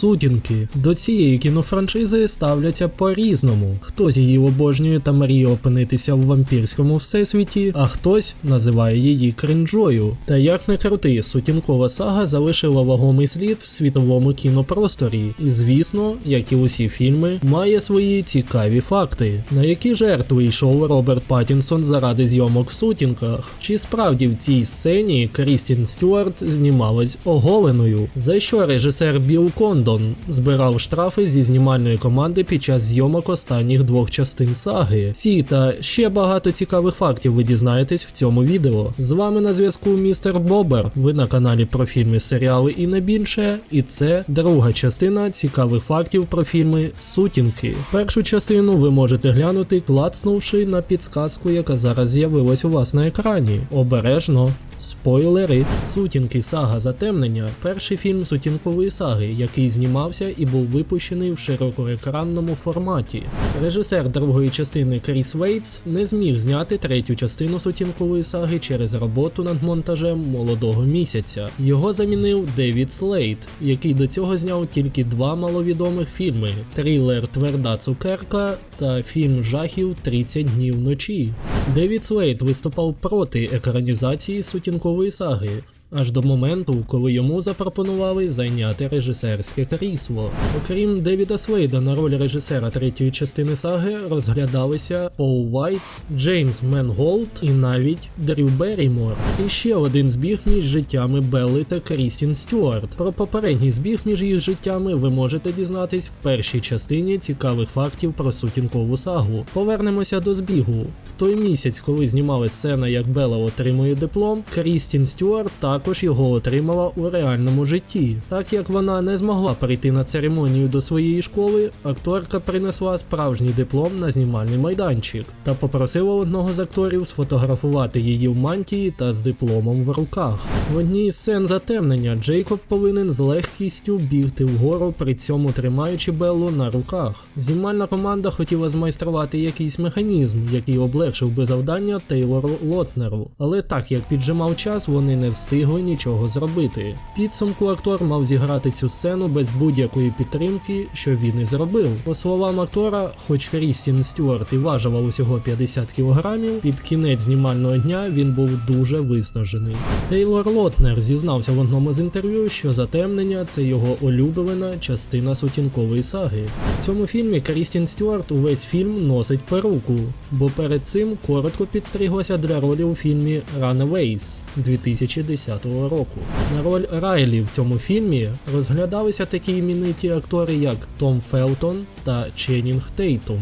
Сутінки до цієї кінофраншизи ставляться по-різному. Хтось її обожнює та мріє опинитися в вампірському всесвіті, а хтось називає її кринжою. Та як не крути, сутінкова сага залишила вагомий слід в світовому кінопросторі, і звісно, як і усі фільми, має свої цікаві факти, на які жертви йшов Роберт Паттінсон заради зйомок в сутінках. Чи справді в цій сцені Крістін Стюарт знімалась оголеною? За що режисер Білл Кондон збирав штрафи зі знімальної команди під час зйомок останніх двох частин саги? Ці та ще багато цікавих фактів ви дізнаєтесь в цьому відео. З вами на зв'язку містер Бобер. Ви на каналі про фільми, серіали і не більше. І це друга частина цікавих фактів про фільми Сутінки. Першу частину ви можете глянути, клацнувши на підсказку, яка зараз з'явилась у вас на екрані. Обережно. Спойлери, сутінки сага затемнення перший фільм сутінкової саги, який знімався і був випущений в широкоекранному форматі. Режисер другої частини Кріс Вейтс не зміг зняти третю частину сутінкової саги через роботу над монтажем молодого місяця. Його замінив Девід Слейт, який до цього зняв тільки два маловідомих фільми: трилер Тверда цукерка та фільм жахів 30 днів вночі. Девід Слейт виступав проти екранізації сутінкової саги. Аж до моменту, коли йому запропонували зайняти режисерське крісло. Окрім Девіда Слейда на роль режисера третьої частини саги розглядалися Пол Вайтс, Джеймс Менголд і навіть Дрю Беррімор. І ще один збіг між життями Белли та Крістін Стюарт. Про попередній збіг між їх життями ви можете дізнатись в першій частині цікавих фактів про сутінкову сагу. Повернемося до збігу. В той місяць, коли знімали сцена, як Белла отримує диплом, Крістін Стюарт також його отримала у реальному житті. Так як вона не змогла прийти на церемонію до своєї школи, акторка принесла справжній диплом на знімальний майданчик та попросила одного з акторів сфотографувати її в мантії та з дипломом в руках. В одній з сцен затемнення Джейкоб повинен з легкістю бігти вгору, при цьому тримаючи Беллу на руках. Знімальна команда хотіла змайструвати якийсь механізм, який облегшив би завдання Тейлору Лотнеру. Але так як піджимав час, вони не встигли нічого зробити. Підсумку актор мав зіграти цю сцену без будь-якої підтримки, що він і зробив. По словам актора, хоч Крістін Стюарт і важила усього 50 кілограмів, під кінець знімального дня він був дуже виснажений. Тейлор Лотнер зізнався в одному з інтерв'ю, що затемнення це його улюблена частина сутінкової саги. В цьому фільмі Крістін Стюарт увесь фільм носить перуку, бо перед цим коротко підстриглася для ролі у фільмі Runaways 2010 року. На роль Райлі в цьому фільмі розглядалися такі імениті актори, як Том Фелтон та Ченнінг Тейтум.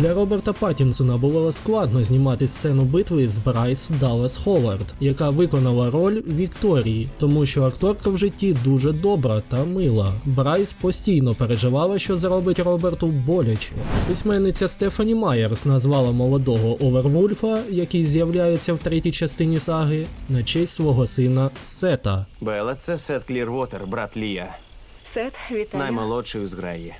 Для Роберта Паттінсона було складно знімати сцену битви з Брайс Даллас Ховард, яка виконала роль Вікторії, тому що акторка в житті дуже добра та мила. Брайс постійно переживала, що зробить Роберту боляче. Письменниця Стефані Майерс назвала молодого Овервульфа, який з'являється в третій частині саги, на честь свого сина Сета. Бела, це Сет Клірвотер, брат Лія, Сет, вітаю. наймолодший у зграї.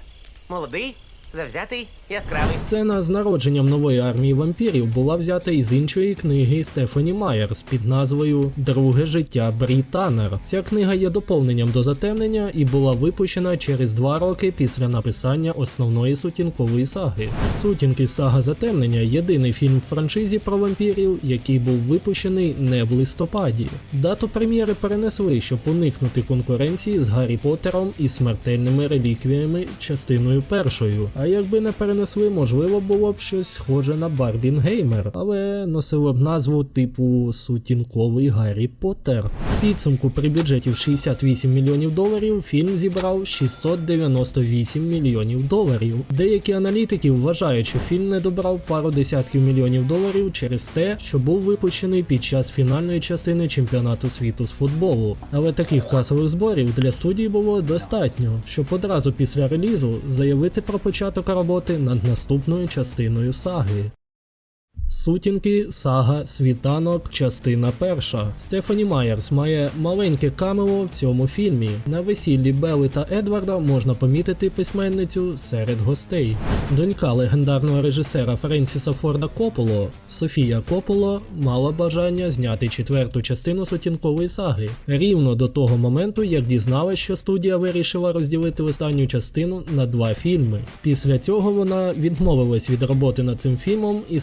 Молодий, завзятий, яскравий. Сцена з народженням нової армії вампірів була взята із іншої книги Стефані Майерс під назвою Друге життя Брі Таннер. Ця книга є доповненням до затемнення і була випущена через два роки після написання основної сутінкової саги. Сутінки сага затемнення єдиний фільм в франшизі про вампірів, який був випущений не в листопаді. Дату прем'єри перенесли, щоб уникнути конкуренції з Гаррі Поттером і смертельними реліквіями частиною першою. А якби не перенесли, можливо, було б щось схоже на Барбінгеймер, але носило б назву типу сутінковий Гаррі Поттер. Підсумку при бюджеті в 68 мільйонів доларів фільм зібрав 698 мільйонів доларів. Деякі аналітики вважають, що фільм не добрав пару десятків мільйонів доларів через те, що був випущений під час фінальної частини чемпіонату світу з футболу. Але таких касових зборів для студії було достатньо, щоб одразу після релізу заявити про початок роботи над наступною частиною саги. Сутінки, сага, світанок, частина перша. Стефані Майерс має маленьке камео в цьому фільмі. На весіллі Белли та Едварда можна помітити письменницю серед гостей. Донька легендарного режисера Френсіса Форда Кополо, Софія Кополо, мала бажання зняти четверту частину сутінкової саги. Рівно до того моменту, як дізналась, що студія вирішила розділити останню частину на два фільми. Після цього вона відмовилась від роботи над цим фільмом і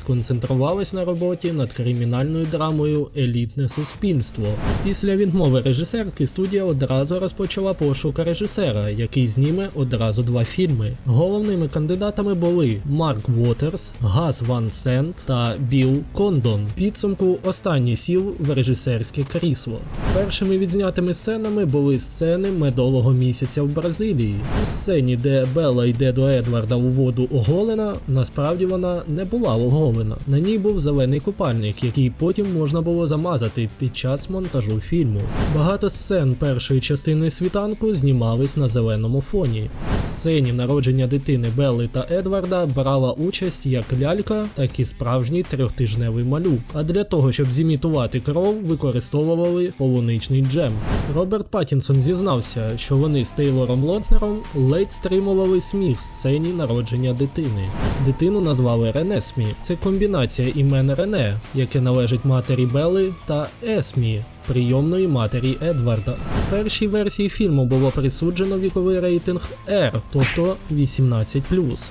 сконцентрувалась на роботі над кримінальною драмою Елітне суспільство. Після відмови режисерки студія одразу розпочала пошук режисера, який зніме одразу два фільми. Головними кандидатами були Марк Уотерс, Газ Ван Сент та Біл Кондон. Підсумку останній сів в режисерське крісло. Першими відзнятими сценами були сцени медового місяця в Бразилії. У сцені, де Белла йде до Едварда у воду оголена, насправді вона не була оголена. На ній був зелений купальник, який потім можна було замазати під час монтажу фільму. Багато сцен першої частини світанку знімались на зеленому фоні. В сцені народження дитини Белли та Едварда брала участь як лялька, так і справжній трьохтижневий малюк. А для того, щоб зімітувати кров, використовували полуничний джем. Роберт Паттінсон зізнався, що вони з Тейлором Лотнером ледь стримували сміх в сцені народження дитини. Дитину назвали Ренесмі. Це комбінація імен Рене, яке належить матері Белли, та Есмі, прийомної матері Едварда. Першій версії фільму було присуджено віковий рейтинг R, тобто 18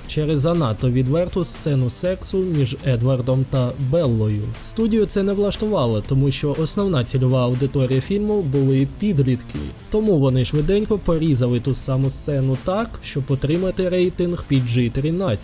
через занадто відверту сцену сексу між Едвардом та Беллою. Студію це не влаштувало, тому що основна цільова аудиторія фільму були підлітки. Тому вони швиденько порізали ту саму сцену так, щоб отримати рейтинг PG-13.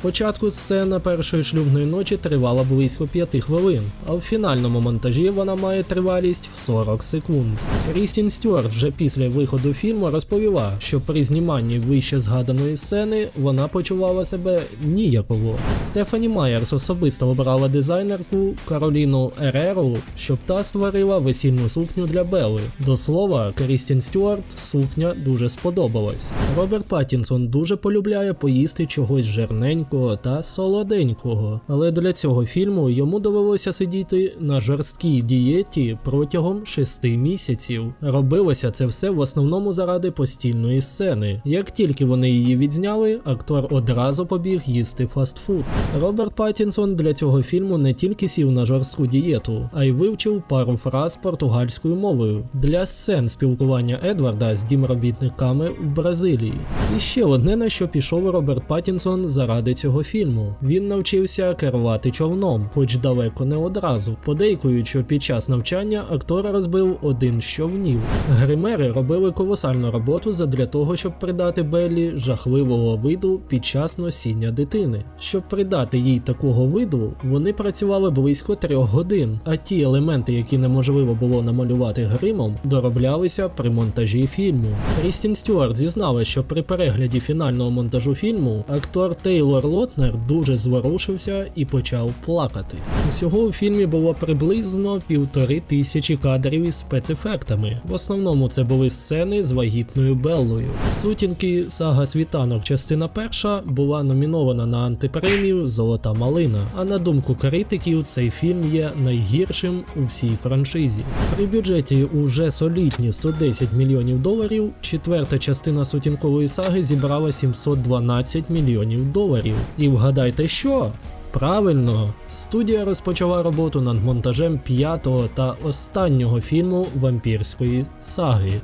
Спочатку сцена першої шлюбної ночі тривала близько 5 хвилин, а в фінальному монтажі вона має тривалість в 40 секунд. Крістін Стюарт вже після виходу фільму розповіла, що при зніманні вище згаданої сцени вона почувала себе ніяково. Стефані Майерс особисто обрала дизайнерку Кароліну Ереру, щоб та створила весільну сукню для Белли. До слова, Крістін Стюарт сукня дуже сподобалась. Роберт Паттінсон дуже полюбляє поїсти чогось жирненького та солоденького, але для цього фільму йому довелося сидіти на жорсткій дієті протягом 6 місяців. Робилося це все в основному заради постільної сцени. Як тільки вони її відзняли, актор одразу побіг їсти фастфуд. Роберт Паттінсон для цього фільму не тільки сів на жорстку дієту, а й вивчив пару фраз португальською мовою для сцен спілкування Едварда з дімробітниками в Бразилії. І ще одне на що пішов Роберт Паттінсон заради цього фільму. Він навчився керувати човном, хоч далеко не одразу, подейкують, що під час навчання актора розбив один з човнів. Гримери робили колосальну роботу задля того, щоб придати Беллі жахливого виду під час носіння дитини. Щоб придати їй такого виду, вони працювали близько трьох годин, а ті елементи, які неможливо було намалювати гримом, дороблялися при монтажі фільму. Крістін Стюарт зізнала, що при перегляді фінального монтажу фільму актор Тейлор Лотнер дуже зворушився і почав плакати. Усього у фільмі було приблизно півтори тисячі кадрів із спецефектами. В основному це були сцени з вагітною Беллою. Сутінки сага світанок, частина перша була номінована на антипремію Золота малина. А на думку критиків, цей фільм є найгіршим у всій франшизі. При бюджеті уже солідні 110 мільйонів доларів. Четверта частина сутінкової саги зібрала 712 мільйонів доларів. І вгадайте що? Правильно, студія розпочала роботу над монтажем п'ятого та останнього фільму вампірської саги.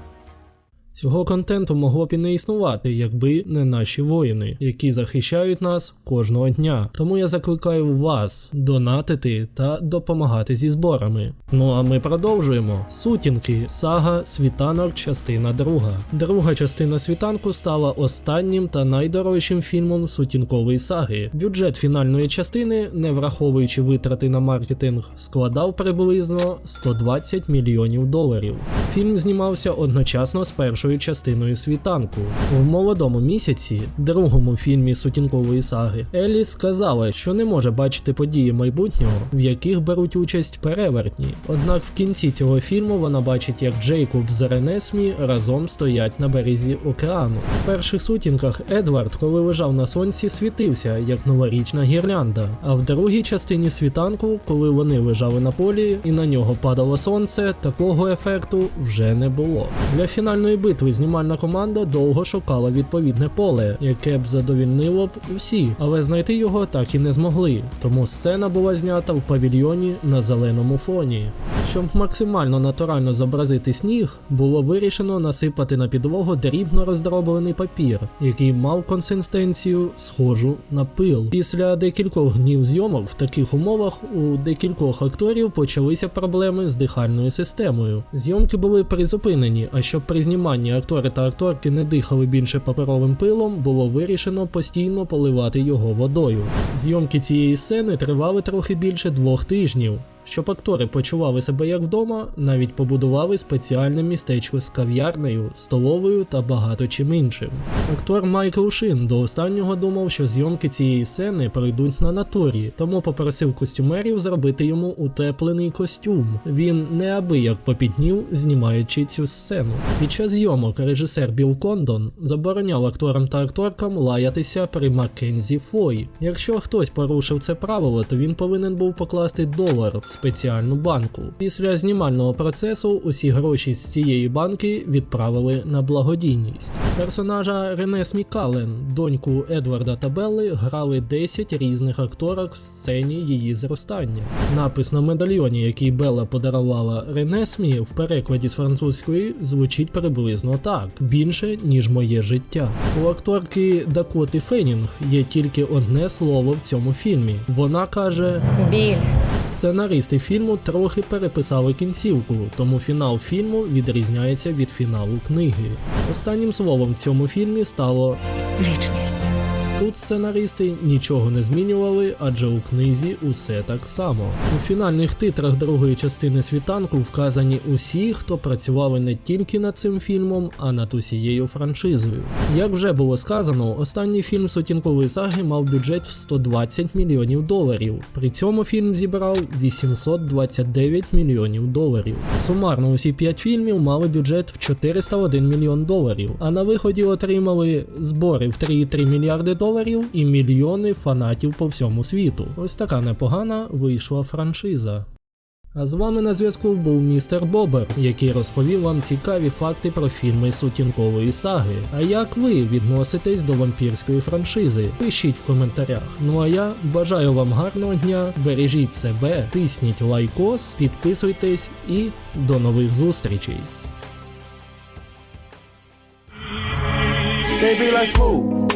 Цього контенту могло б і не існувати, якби не наші воїни, які захищають нас кожного дня. Тому я закликаю вас донатити та допомагати зі зборами. Ну а ми продовжуємо. Сутінки, сага, світанок, частина друга. Друга частина світанку стала останнім та найдорожчим фільмом сутінкової саги. Бюджет фінальної частини, не враховуючи витрати на маркетинг, складав приблизно 120 мільйонів доларів. Фільм знімався одночасно з першою першою частиною світанку. В молодому місяці, другому фільмі сутінкової саги, Еліс сказала, що не може бачити події майбутнього, в яких беруть участь перевертні. Однак в кінці цього фільму вона бачить, як Джейкоб з Ренесмі разом стоять на березі океану. В перших сутінках Едвард, коли лежав на сонці, світився як новорічна гірлянда. А в другій частині світанку, коли вони лежали на полі і на нього падало сонце, такого ефекту вже не було. Для фінальної битви знімальна команда довго шукала відповідне поле, яке б задовільнило б всі, але знайти його так і не змогли. Тому сцена була знята в павільйоні на зеленому фоні. Щоб максимально натурально зобразити сніг, було вирішено насипати на підлогу дрібно роздроблений папір, який мав консистенцію схожу на пил. Після декількох днів зйомок в таких умовах у декількох акторів почалися проблеми з дихальною системою. Зйомки були призупинені, а щоб при зніманні актори та акторки не дихали більше паперовим пилом, було вирішено постійно поливати його водою. Зйомки цієї сцени тривали трохи більше двох тижнів. Щоб актори почували себе як вдома, навіть побудували спеціальне містечко з кав'ярнею, столовою та багато чим іншим. Актор Майкл Шин до останнього думав, що зйомки цієї сцени пройдуть на натурі, тому попросив костюмерів зробити йому утеплений костюм. Він неабияк попітнів, знімаючи цю сцену. Під час зйомок режисер Біл Кондон забороняв акторам та акторкам лаятися при Маккензі Фой. Якщо хтось порушив це правило, то він повинен був покласти долар спеціальну банку. Після знімального процесу усі гроші з цієї банки відправили на благодійність. Персонажа Рене Смікален, доньку Едварда та Белли, грали 10 різних акторок в сцені її зростання. Напис на медальйоні, який Белла подарувала Рене Смі, в перекладі з французької звучить приблизно так: більше ніж моє життя. У акторки Дакоти Фенінг є тільки одне слово в цьому фільмі. Вона каже. Біль. Сценаристи фільму трохи переписали кінцівку, тому фінал фільму відрізняється від фіналу книги. Останнім словом в цьому фільмі стало Вічність. Тут сценаристи нічого не змінювали, адже у книзі усе так само. У фінальних титрах другої частини світанку вказані усі, хто працювали не тільки над цим фільмом, а над усією франшизою. Як вже було сказано, останній фільм сутінкової саги мав бюджет в 120 мільйонів доларів. При цьому фільм зібрав 829 мільйонів доларів. Сумарно усі п'ять фільмів мали бюджет в 401 мільйон доларів, а на виході отримали збори в 3,3 мільярди доларів і мільйони фанатів по всьому світу. Ось така непогана вийшла франшиза. А з вами на зв'язку був містер Бобер, який розповів вам цікаві факти про фільми сутінкової саги. А як ви відноситесь до вампірської франшизи? Пишіть в коментарях. Ну а я бажаю вам гарного дня, бережіть себе, тисніть лайкос, підписуйтесь і до нових зустрічей.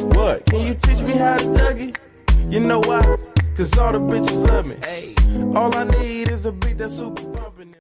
They be like smooth. What? Can you teach me how to Dougie? You know why? Cause all the bitches love me. All I need is a beat that's super bumpin'.